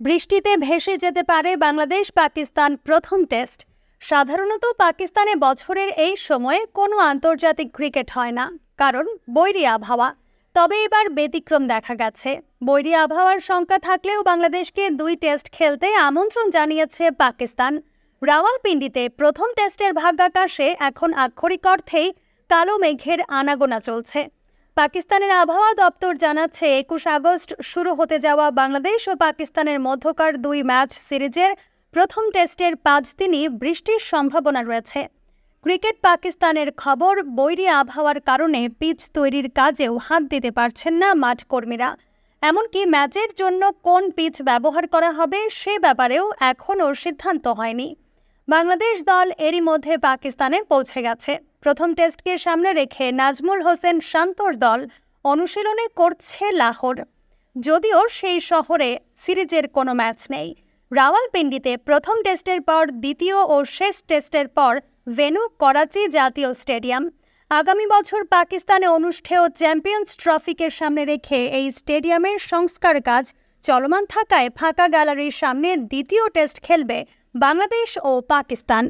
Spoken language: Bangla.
বৃষ্টিতে ভেসে যেতে পারে বাংলাদেশ, পাকিস্তান, প্রথম টেস্ট। সাধারণত পাকিস্তানে বছরের এই সময়ে কোনো আন্তর্জাতিক ক্রিকেট হয় না, কারণ বৈরী আবহাওয়া। তবে এবার ব্যতিক্রম দেখা গেছে। বৈরী আবহাওয়ার শঙ্কা থাকলেও বাংলাদেশকে দুই টেস্ট খেলতে আমন্ত্রণ জানিয়েছে পাকিস্তান। রাওয়ালপিন্ডিতে প্রথম টেস্টের ভাগ্যাকাশে এখন আক্ষরিক অর্থেই কালো মেঘের আনাগোনা চলছে। পাকিস্তানের আবহাওয়া দপ্তর জানাচ্ছে, একুশ আগস্ট শুরু হতে যাওয়া বাংলাদেশ ও পাকিস্তানের মধ্যকার দুই ম্যাচ সিরিজের প্রথম টেস্টের পাঁচ দিনই বৃষ্টির সম্ভাবনা রয়েছে। ক্রিকেট পাকিস্তানের খবর, বৈরী আবহাওয়ার কারণে পিচ তৈরির কাজেও হাত দিতে পারছেন না মাঠ কর্মীরা। এমনকি ম্যাচের জন্য কোন পিচ ব্যবহার করা হবে সে ব্যাপারেও এখনও সিদ্ধান্ত হয়নি। বাংলাদেশ দল এরই মধ্যে পাকিস্তানে পৌঁছে গেছে। প্রথম টেস্টকে সামনে রেখে নাজমুল হোসেন শান্তর দল অনুশীলনে করছে লাহোর। যদিও সেই শহরে সিরিজের কোনো ম্যাচ নেই। রাওয়ালপিন্ডিতে প্রথম টেস্টের পর দ্বিতীয় ও শেষ টেস্টের পর ভেনু করাচি জাতীয় স্টেডিয়াম। আগামী বছর পাকিস্তানে অনুষ্ঠেয় চ্যাম্পিয়ন্স ট্রফিকে সামনে রেখে এই স্টেডিয়ামের সংস্কার কাজ চলমান থাকায় ফাঁকা গ্যালারির সামনে দ্বিতীয় টেস্ট খেলবে বাংলাদেশ ও পাকিস্তান